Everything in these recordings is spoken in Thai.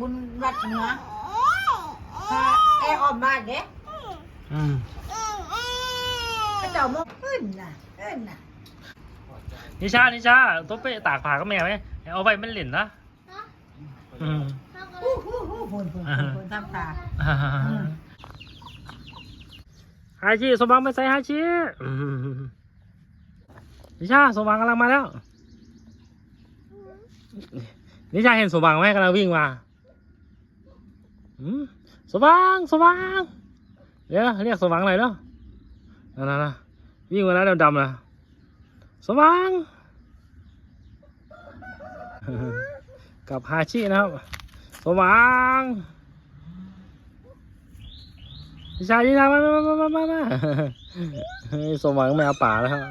บุญวัดเหนือพาแอร์ออกมานเด้อืมพระเจ้ามกขึ้นน่ะขึ้นน่ะนิชา นิชาตัวไปตากผ้ากับแม่ไหมเอาไปมันเหล่นนะอืมฮู้ฮู้ฮู้พูนพูนพูนพูนทำตาฮาชิสมบังไปใส่ฮาชิอืมนิชาสมบังกำลังมาแล้ว นิชาเห็นสมบังไหมกำลังวิ่งมา สมบังสมบังเดี๋ยวเรียกสมบังหน่อยเนาะนั่นนะนวิ่งมาแล้วดำๆนะสมบังกับฮาชินะครับสมบังพี่ชายนี่นะมามามามามามาสมหวังแมวป่าแล้วครับ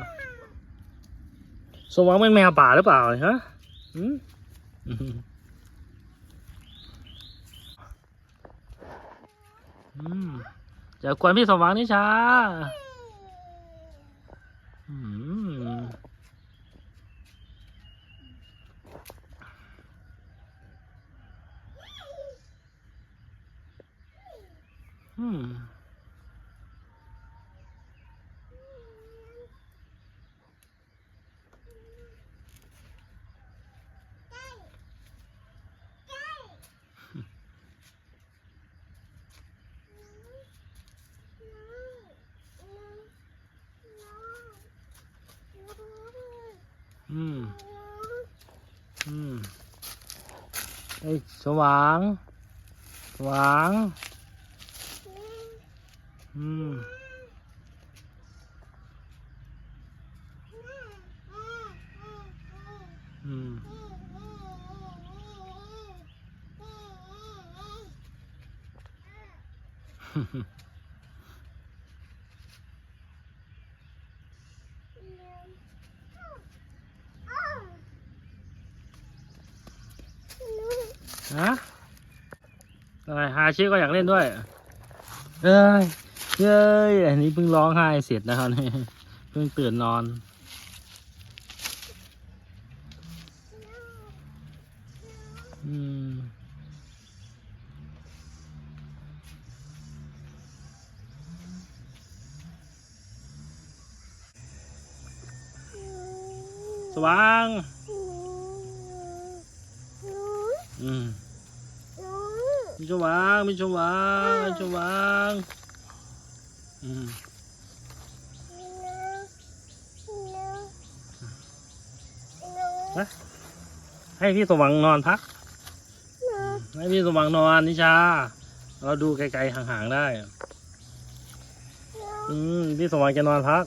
สมหวังเป็นแมวป่าหรือเปล่าฮะอืม อืมอืมจะกวนพี่สมหวังนิชาอืม อืมอืมอืมไอ้ยสว่าง สว่าง อืม อืม ฮะอะไรฮาชิก็อยากเล่นด้วย เอ้ยเย้ยอันนี้เพิ่งร้องไห้เสร็จนะครับนี่เพิ่งตื่นนอนอืมสว่าง อืมมีชวางมีชวางมีชวางอืมนะให้พี่สว่างนอนพัก ให้พี่สว่างนอนนิชา เราดูไกลๆห่างๆได้ อืมพี่สว่างจะนอนพัก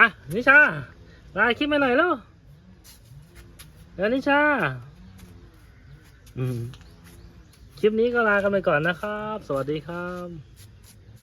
อะนิชาลายคลิปมาหน่อยล้วเดี๋ยวนิชา อืม คลิปนี้ก็ลากันไปก่อนนะครับ สวัสดีครับ